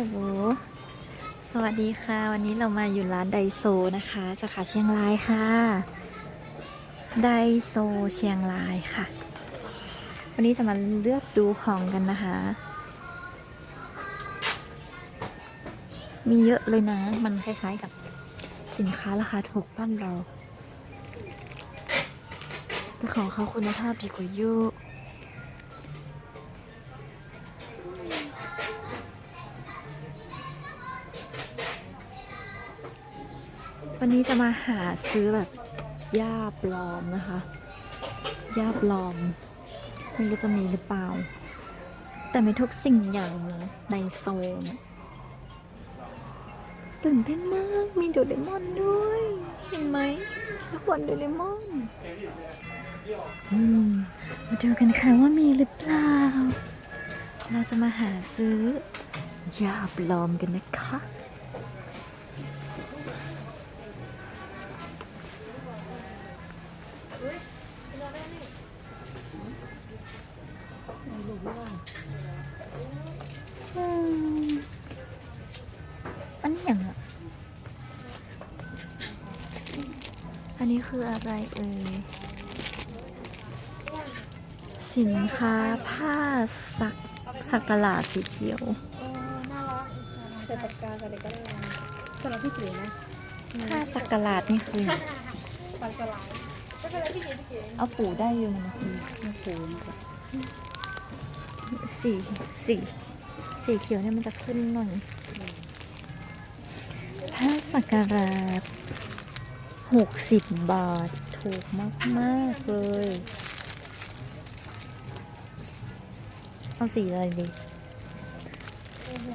ลโหลสวัสดีค่ะ วันนี้เรามาอยู่ร้านไดโซนะคะ สาขาเชียงรายค่ะ ไดโซเชียงรายค่ะ วันนี้จะมาเลือกดูของกันนะคะ มีเยอะเลยนะ มันคล้ายๆกับสินค้าราคาถูกบ้านเรา แต่ของเขาคุณภาพดีกว่าเยอะ วันนี้จะมาหาซื้อแบบหญ้าปลอมนะคะหญ้าปลอมม่รู้จะมีหรือเปล่า แต่ไม่ทุกสิ่งอย่างนะในโซนตื่นเต้นมาก มีโดเรมอนด้วย เห็นไหมทุกวันโดเรมอนอืมมาดูกันค่ะว่ามีหรือเปล่า เราจะมาหาซื้อยาปลอมกันนะคะ อันนี้อย่างอะอันนี้คืออะไรเอ่ย สินค้าผ้าสักสักกะหลาดสีเขียวใส่ปากกาใส่อะไรก็ได้สำหรับพี่เก๋นะผ้าสักกะหลาดนี่คือ ปันสลายไม่เป็นไรพี่เก๋พี่เก๋เอาปูได้อยู่นะไม่โผล่มาสีสีสีเขียวเนี่ยมันจะขึ้นหน่อย ผ้าสักกะลาดหกสิบบาท ถูกมากมากเลย เอาสีอะไรดี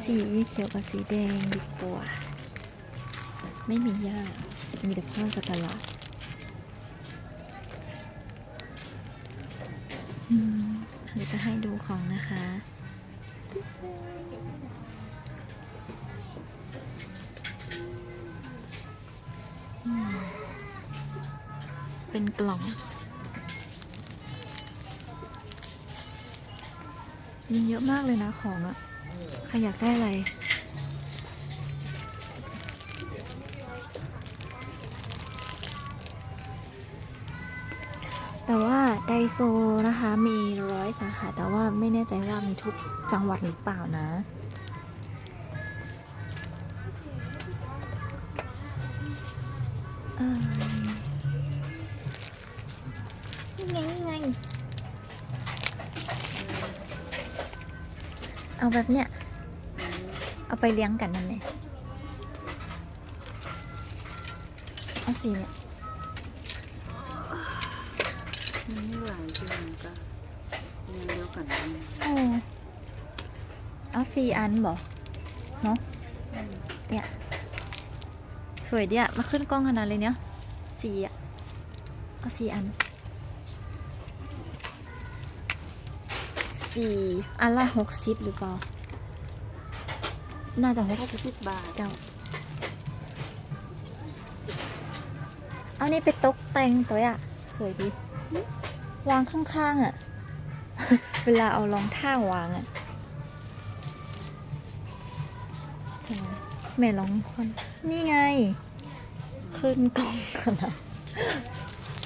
สีเขียวกับสีแดงดีกว่า ไม่มีหญ้ามีแต่ผ้าสักกะหลาดเดี๋ยวจะให้ดูของนะคะ เป็นกล่อง มีเยอะมากเลยนะของอะใครอยากได้อะไร แต่ว่าไดโซนะคะมีร้อยสาขา แต่ว่าไม่แน่ใจว่ามีทุกจังหวัดหรือเปล่านะ นี่ไงนี่ไง เอาแบบเนี้ย เอาไปเลี้ยงกันนั่นเองเอาสีเนี่ยมันไม่ไหวจริงๆก็ยังเดียวกันนะโอ้เอาสี่อันบอกเนาะเนี่ย สวยดีอะมาขึ้นกล้องขนาดเลยเนี่ยสี่อะเอาสี่อันสี่อันละหกสิบหรือเปล่า น่าจะหกสิบสิบบาทเจ้าเอานี่ไปตกแต่งตัวอะสวยดี วางข้างๆอะเวลาเอารองเท้าวางอะใช่ไหม แม่ลองคน นี่ไง ขึ้นกล้องกันนะ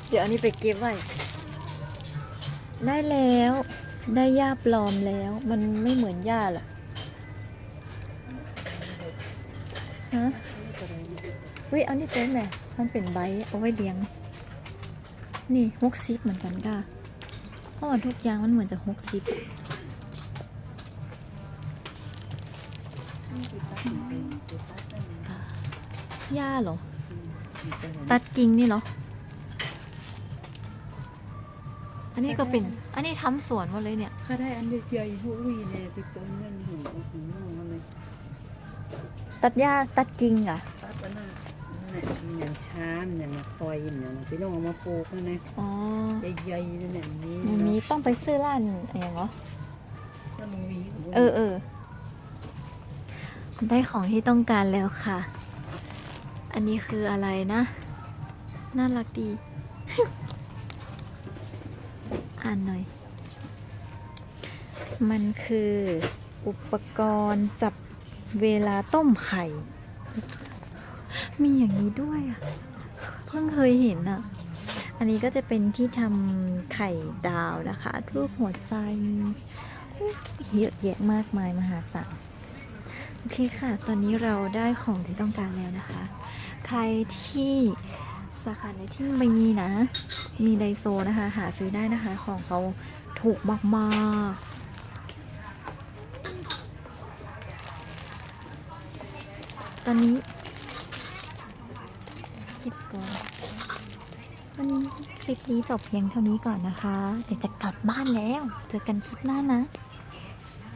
เดี๋ยวอันนี้ไปเก็บไว้ ได้แล้ว ได้ย่าปลอมแล้ว มันไม่เหมือนย่าหรอกฮะเฮ้ยเอานี่เต็มเลยมันเป็นใบเอาไว้เลี้ยง นี่หกซิปเหมือนกันค่ะเพราะว่าทุกอย่างมันเหมือนจะหกซิป หญ้าเหรอ ตัดกิ่งนี่เหรอ อันนี้ก็เป็น อันนี้ทำสวนหมดเลยเนี่ยถ้าได้อันใหญ่ๆหัววีเนี่ยติดต้นเงินหัวหูงงอะไรตัดหญ้าตัดกิ่งอะตัดอันนั้นนั่นแหละมันอย่างช้ามอย่างมาคอยอย่างนั้นพี่น้องเอามาปลูกนั่นนะอ๋อใหญ่ๆนั่นแหละนี่หมูมีต้องไปซื้อร้านอะไรอย่างเหรอถ้ามันมี เออเออ ได้ของที่ต้องการแล้วค่ะ อันนี้คืออะไรนะ น่ารักดี อ่านหน่อย มันคืออุปกรณ์จับเวลาต้มไข่ มีอย่างนี้ด้วยอะ เพิ่งเคยเห็นอะ อันนี้ก็จะเป็นที่ทำไข่ดาวนะคะ รูปหัวใจ เยอะแยะมากมายมหาศาล โอเคค่ะ ตอนนี้เราได้ของที่ต้องการแล้วนะคะ ใครที่สาขาไหนที่ไม่มีนะ มีไดโซนะคะ หาซื้อได้นะคะ ของเขาถูกมากๆตอนนี้เก็บก่อนวันนี้คลิปนี้จบเพียงเท่านี้ก่อนนะคะ เดี๋ยวจะกลับบ้านแล้ว เจอกันคลิปหน้านะ